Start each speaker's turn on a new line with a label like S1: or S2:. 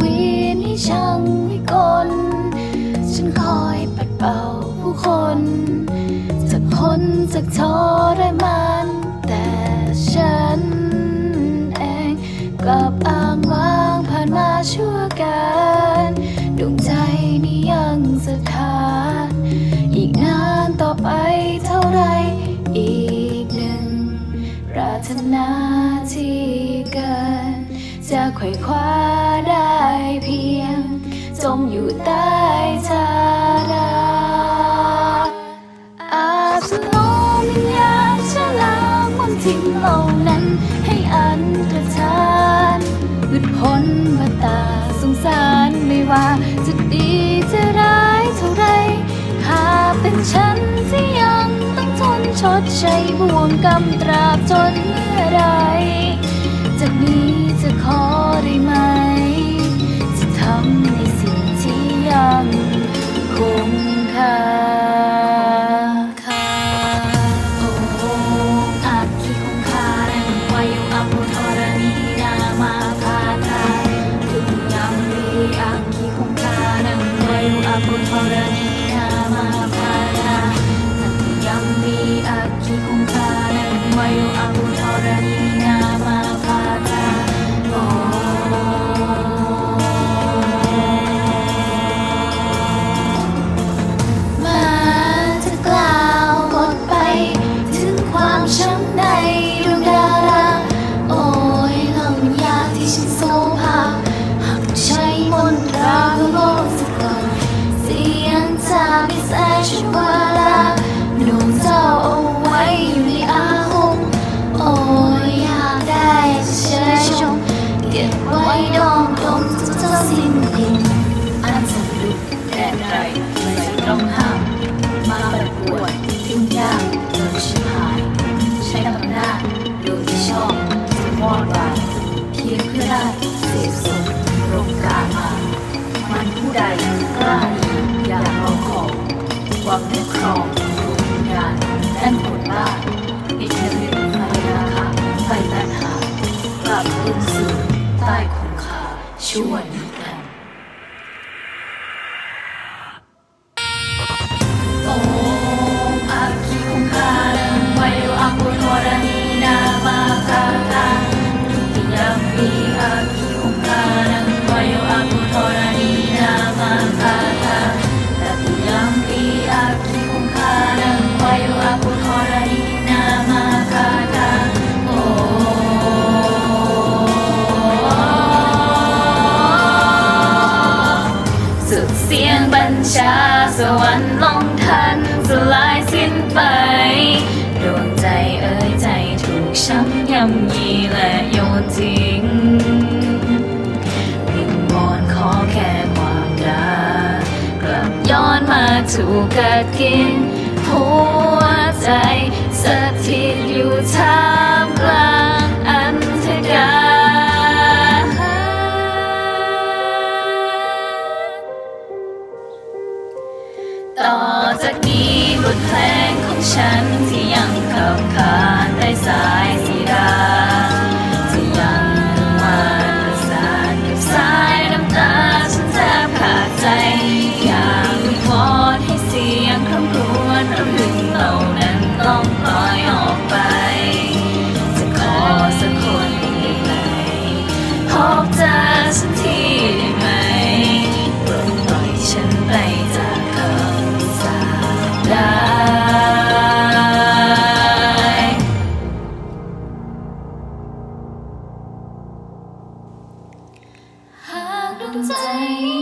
S1: วีนให้ช่างวิกล ฉันคอยปัดเป่าผู้คน จากคนจากทรมา ไขว่คว้าได้เพียง จมอยู่ใต้ชาดาอาสโลมิญญาชะลางมนทิ้งเหล่านั้น ให้อันตรธานหลุดพ้นมาตาสงสารไม่ว่าจะดีจะร้ายเท่าไรหาเป็นฉันที่ยังต้องทนชดใช้บ่วงกรรมตราบจนเมื่อไร จากนี้จะขอได้ไหม จะทำในสิ่งที่ยังคงคาคาโอ้อาจที่คงค่าแรงไว้อยู่อับน ชวน เสียงบัญชา สวรรค์ลงทันสลายสิ้นไปดวงใจเอ่ยใจถูกช้ำยำยีและโยนทิ้งวิงวอนขอแค่ความรักกลับย้อนมาถูกกัดกิน หัวใจสถิตอยู่ท่า ต่อจากนี้บทเพลงของฉันที่ยังขับขานใต้สาย 在